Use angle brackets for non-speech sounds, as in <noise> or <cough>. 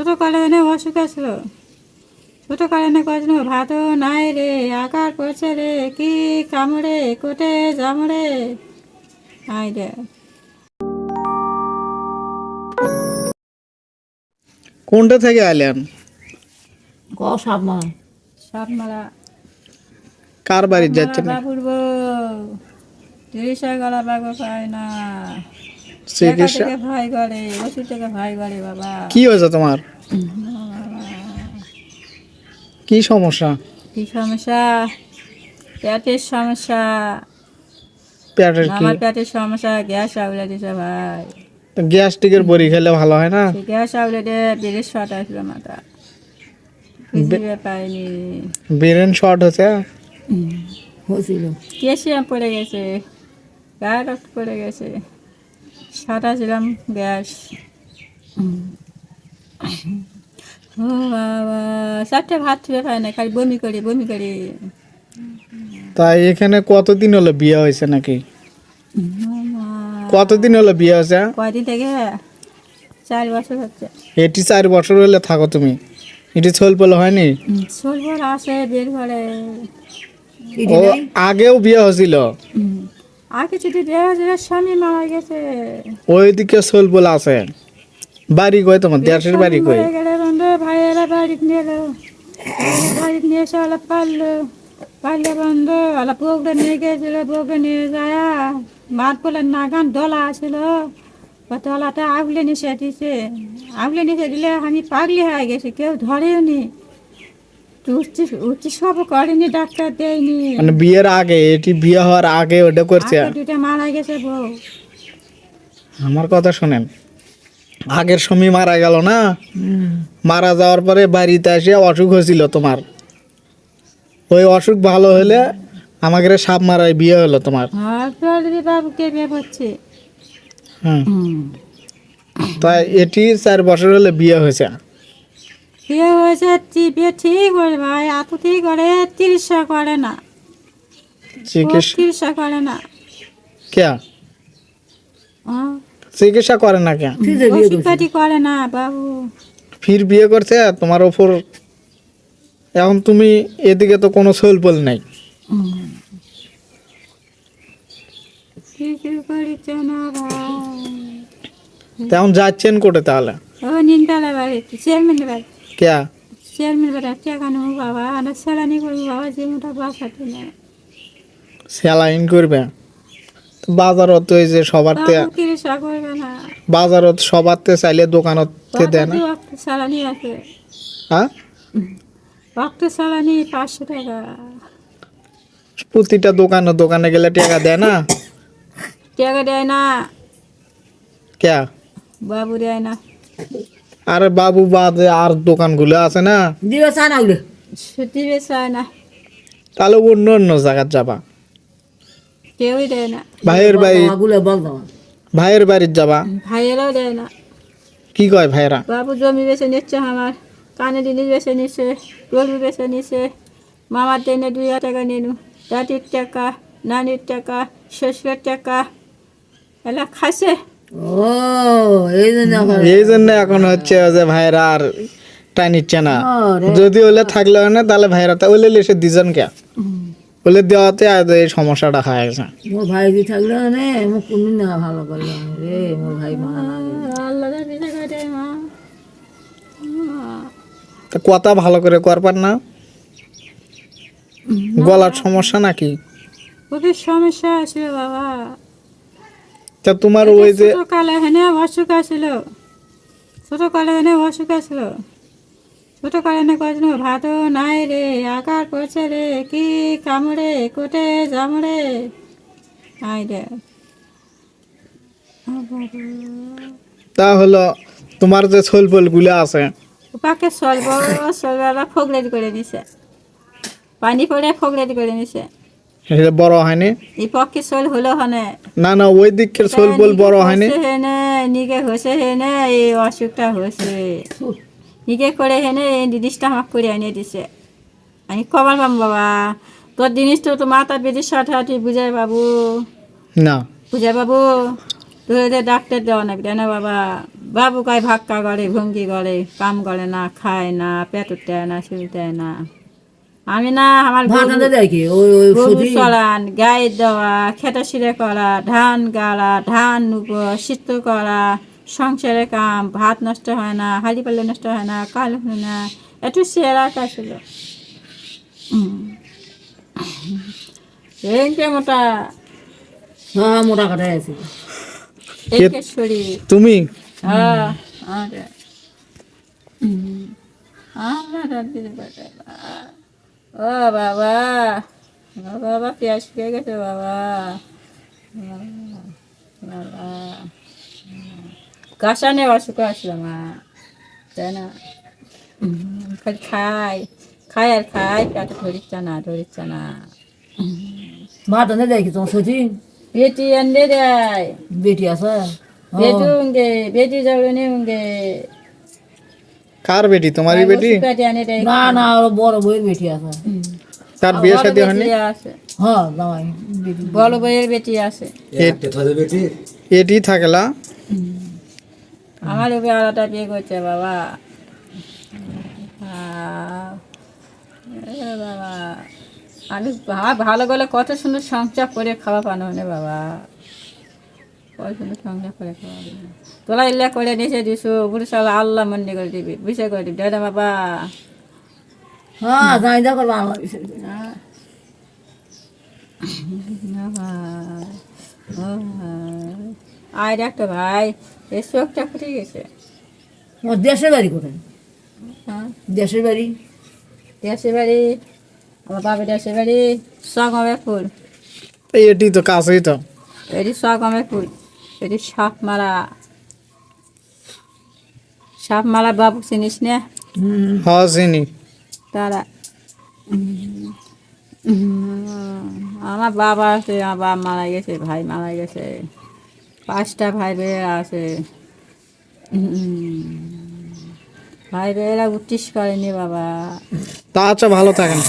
ছোটোকালে এনে অসুখ আছিল ছোটোকালে এনে কয়েছিল ভাতও নাই রে আকার করছে রে কি কামড়ে কোটে জামড়ে? আই রে কোনটা থেকে আইলেন? ক সাপ মা সব মারা কার বাড়ি যাচ্ছেন? বাবুর বউ। তিরিশা গলা বাগো পায় না। চিকিৎসা ভয় করে ওষুধ থেকে ভয় করে বাবা। কি হয়েছে তোমার? কি সমস্যা? কি সমস্যা? পেটের সমস্যা। পেটের কি? আমার পেটের সমস্যা গ্যাস আউলে দিছে ভাই গ্যাস্ট্রিকের বড়ি খেলে ভালো হয় না? গ্যাস আউলে দিয়ে বিড়ির শট আসলো মাথা। পাইনি। ব্রেন শর্ট হচ্ছে হয়েছিল। কেসিয়াম পড়ে গেছে গায়ে রক্ত পড়ে গেছে। সাঁটাছিলাম গ্যাস। ও বাবা চারটে ভাত ছুঁয়ে পায় না খালি বমি করি বমি করি। তাই এখানে কতদিন হলো বিয়ে হয়েছে নাকি? কতদিন হলো বিয়ে হয়েছে? কয়দিন থেকে? চার বছর হচ্ছে। এটি চার বছর হলে থাকো তুমি। এটি ছলপল হয়নি? সোলভর আসে বের করে। ও আগেও বিয়ে হয়েছিল? আর কিছু স্বামী মারা গেছে। ওইদিকে আছে। বাড়ি কই তোমার? দেশের বাড়ি কই? ভাইয়েরা নিয়ে এলো বাড়ি নিয়ে এসে ওলা পারল। পারলে বন্ধু ওলা বউকে নিয়ে গেছিল বউকে নিয়ে যায়। নাগান ডলা আছিল। ও ডলাটা আগলে নিচে দিছে আগলে নিচে দিলে আমি পাগলি হয়ে গেছি কেউ ধরেও নি। উচ্চ উচ্চ করেনি ডাক্তার দেয়নি। মানে বিয়ের আগে এটি বিয়ে হওয়ার আগে ওটা করছে? দুটা মারা গেছে বউ। আমার কথা শোনেন আগের স্বামী মারা গেল না? মারা যাওয়ার পরে বাড়িতে এসে অসুখ হয়েছিল তোমার। ওই অসুখ ভালো হলে আমাকে সাপ মারায় বিয়ে হলো তোমার। বাবুকে বিয়ে করছে? হ্যাঁ। তাই এটি চার বছর হলে বিয়ে হয়েছে। বিয়ে হয়েছে বিয়ে ঠিক করে ভাই এত ঠিক করে চিকিৎসা করে না। চিকিৎসা করে না। কে? হ্যাঁ, চিকিৎসা করে না কে পাতি করে না বাবু। ফির বিয়ে করছে তোমার ওপর এখন তুমি এদিকে তো কোনো সোলপল নাই। তেমন যাচ্ছেন কোটে তাহলে? ও নিনতলা বাড়ি চেয়ারম্যান বাড়ি কে চেয়ারম্যান বাড়ি টাকা নেব বাবা আর সেলানি করব বাবা যে মোটা বাসাতে না স্যালাইন করবে বাজারত ওই যে সবার তে বাজারত সবার তে চাইলে দোকানত তে দেয় না? সালানি আছে হ্যাঁ রক্ত সালানি পাঁচশো টাকা প্রতিটা দোকানে দোকানে গেলে টাকা দেয় না? <laughs> টাকা দেয় না। কে বাবু দেয় না। আরে বাবু বাদে আর দোকানগুলো আছে না? দিবে চা না উঠে ছুটি বেচায় না তাহলে অন্য অন্য জায়গায় যাবা। কেউই দেয় না। ভাইয়ের বাড়ি ভাইয়ের বাড়ির যাবা? ভাইয়েরাও দেয় না। কি কয় ভাইরা বাবু জমি বেছে নিচ্ছে আমার। কানে জিনিস বেছে নিচ্ছে গরু বেছে নিচ্ছে মামার দেনে দুই হাজার টাকা নিনু। দাদির টাকা নানির টাকা শ্বশুরের টাকা। এলা খাইছে? ও এই জন্য এই জন্য এখন হচ্ছে যে ভাইরা আর টাই নিচ্ছে না। যদি ওলে থাকলে হয় না তাহলে ভাইরা তা ওলে এসে দিজন কে? ওলে দেওয়াতে এই সমস্যাটা হয়ে গেছে। মোর ভাই যদি থাকলে নে মোক কোনদিন না ভালো করল রে মোর ভাই মারা না গেলে। আল্লাহ দিলে কাটে মা। তা কথা ভালো করে করবার না। গলার সমস্যা নাকি? খুবই সমস্যা আছে বাবা। তা তোমার ওই যে ছোটকালে হেনে অসুখ আছিল ছোটকালে হেনে অসুখ আছিল ছোটকালে হেনে কয়েছিল ভাতও নাই রে আকার পড়ছে রে কি কামড়ে কোটে জামড়ে। আই রে। তা হলো তোমার যে ছোলপোলগুলো আছে। পাকে সলব সলবেলা ফগলেট করে নিছে। পানি পড়ে ফগলেট করে নিছে। সেটা বড় হয়নি? এই পক্ষে সল হলো হনে। না না ওই দিকের ছোলপোল বড় হয়নি। হেনে নিকে হয়েছে হেনে এই অসুখটা হয়েছে নিকে করে হেনে এই জিনিসটা আমাকে করে এনে দিছে। আমি কবার পাম বাবা। তোর জিনিস তো মাথা বেদি বুঝাই বাবু। না। বুঝাই বাবু তোদের ডাক্তার দেওয়া না বাবা। বাবু কায় ভাক্কা করে ভঙ্গি করে কাম করে না খায় না পেটুর দেয় না শুরু দেয় না। আমি না আমার চলান গায়ে দেওয়া খেটা সিরে করা ধান গাড়া ধান নুব সিদ্ধ করা সংসারে কাম ভাত নষ্ট হয় না হাড়ি পাল্লে নষ্ট হয় না কাল হয় না একটু সেরা ছিল এইকে মোটা। হ্যাঁ মোটা কাটাই আছে। শরীর তুমি? হ্যাঁ। আমরা রাত্রি বেলা ও বাবা। ও বাবা পেঁয়াজ খেয়ে গেছে বাবা। বাবা। কাশানে অসুখ আসলো মা। তাই না? খালি খাই। খাই আর খাই পেটে ধরিচ্ছে না ধরিচ্ছে না। ভাত আনতে দেয় কি তোমার সুজি বেটি আনলে দেয়। বেটি আছে? ও, বেজুঙ্গে বেটি যাবে নেউঙ্গে কার বেটি? তোমারই বেটি? না না ওর বড় বইয়ের বেটি আছে। তার বিয়ে শাদী হয়নি? হ্যাঁ জামাই। বড় বইয়ের বেটি আছে। এটি থাকলা? আমার ওকে আলাদা বিয়ে করছে বাবা। বাবা। আমি ভালো গেলে কত সুন্দর সংসার করে খাওয়া পানো না বাবা। সুন্দর সংসার করে খাওয়া তোলা ইল্লা করে নিচে দিছো বুড়ি সাল আল্লাহ মন্দির করে দিবি বিষয় করে দিবি। দাদা বাবা। হ্যাঁ জানি যা করব আমার। বিষয় না না ভাই। আর একটা ভাই এই চোখটা ফুটে গেছে। তোমার দেশের বাড়ি কোথায়? হ্যাঁ। দেশের বাড়ি? দেশের বাড়ি আমার বাবার দেশের বাড়ি সগমের ফুল এই এটি তো কাছেই তো। এটি সগমের ফুল এটি সাপ মারা সাপ মারা বাবু চিনিস না? হুম। হ চিনি। তারা আমার বাবা আছে আমার বাবা মারা গেছে ভাই মারা গেছে পাঁচটা ভাই বোনের আছে। ভাই বোনেরা উঠিস করেনি বাবা। তা আচ্ছা ভালো থাকেন।